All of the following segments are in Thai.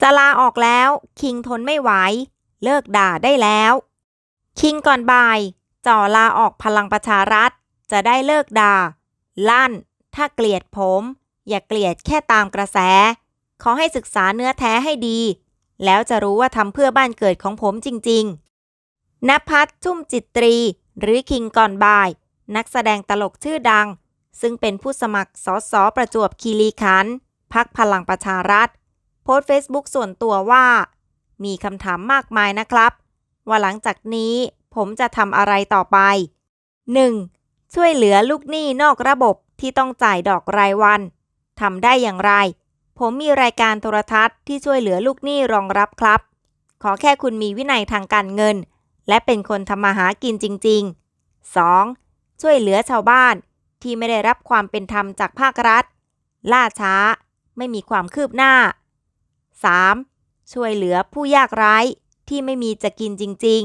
จะลาออกแล้ว คิงทนไม่ไหว เลิกด่าได้แล้ว คิงก่อนบ่าย จ่อลาออกพลังประชารัฐ จะได้เลิกด่า ลั่น ถ้าเกลียดผม อย่าเกลียดแค่ตามกระแส ขอให้ศึกษาเนื้อแท้ให้ดี แล้วจะรู้ว่าทำเพื่อบ้านเกิดของผมจริง ๆนภัสชุ่มจิตตรี หรือคิงก่อนบ่าย นักแสดงตลกชื่อดัง ซึ่งเป็นผู้สมัครสสประจวบคีรีขันธ์พักพลังประชารัฐ พสต์เฟซบุ๊กส่วนตัวว่า มีคำถามมากมายนะครับ ว่าหลังจากนี้ผมจะทำอะไรต่อไป 1. ช่วยเหลือลูกหนี้นอกระบบที่ต้องจ่ายดอกรายวันทำได้อย่างไร ผมมีรายการโทรทัศน์ที่ช่วยเหลือลูกหนี้รองรับครับ ขอแค่คุณมีวินัยทางการเงิน และเป็นคนทำมาหากินจริง ๆ 2. ช่วยเหลือชาวบ้านที่ไม่ได้รับความเป็นธรรมจากภาครัฐ ล่าช้า ไม่มีความคืบหน้า 3. ช่วยเหลือผู้ยากไร้ที่ไม่มีจะกินจริง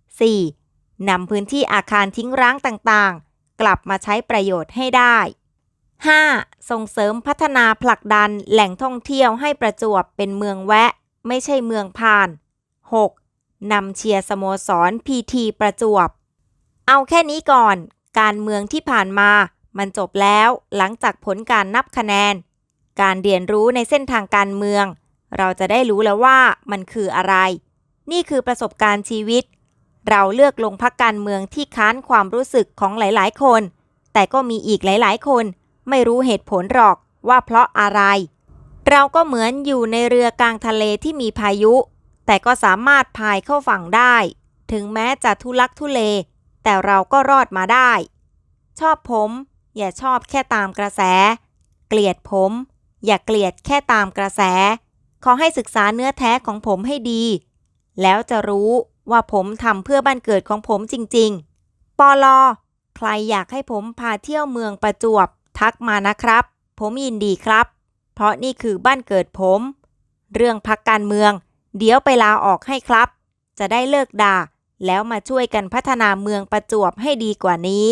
ๆ 4. นำพื้นที่อาคารทิ้งร้างต่างๆ กลับมาใช้ประโยชน์ให้ได้ 5. ส่งเสริมพัฒนาผลักดันแหล่งท่องเที่ยวให้ประจวบเป็นเมืองแวะ ไม่ใช่เมืองผ่าน 6. นำเชียร์สโมสรพีทีประจวบ เอาแค่นี้ก่อน การเมืองที่ผ่านมา มันจบแล้วหลังจากผลการนับคะแนน การเรียนรู้ในเส้นทางการเมือง เราจะได้รู้แล้วว่ามันคืออะไร นี่คือประสบการณ์ชีวิต เราเลือกลงพักการเมืองที่ค้านความรู้สึกของหลาย ๆ คน แต่ก็มีอีกหลาย ๆ คน ไม่รู้เหตุผลหรอกว่าเพราะอะไร เราก็เหมือนอยู่ในเรือกลางทะเลที่มีพายุ แต่ก็สามารถพายเข้าฝั่งได้ ถึงแม้จะทุลักทุเล แต่เราก็รอดมาได้ ชอบผม อย่าชอบแค่ตามกระแส เกลียดผม อย่าเกลียดแค่ตามกระแส ขอให้ศึกษาเนื้อแท้ของผมให้ดี แล้วจะรู้ว่าผมทำเพื่อบ้านเกิดของผมจริง ๆ ปอลอ ใครอยากให้ผมพาเที่ยวเมืองประจวบทักมานะครับ ผมยินดีครับ เพราะนี่คือบ้านเกิดผม เรื่องพักการเมือง เดี๋ยวไปลาออกให้ครับ จะได้เลิกด่า แล้วมาช่วยกันพัฒนาเมืองประจวบให้ดีกว่านี้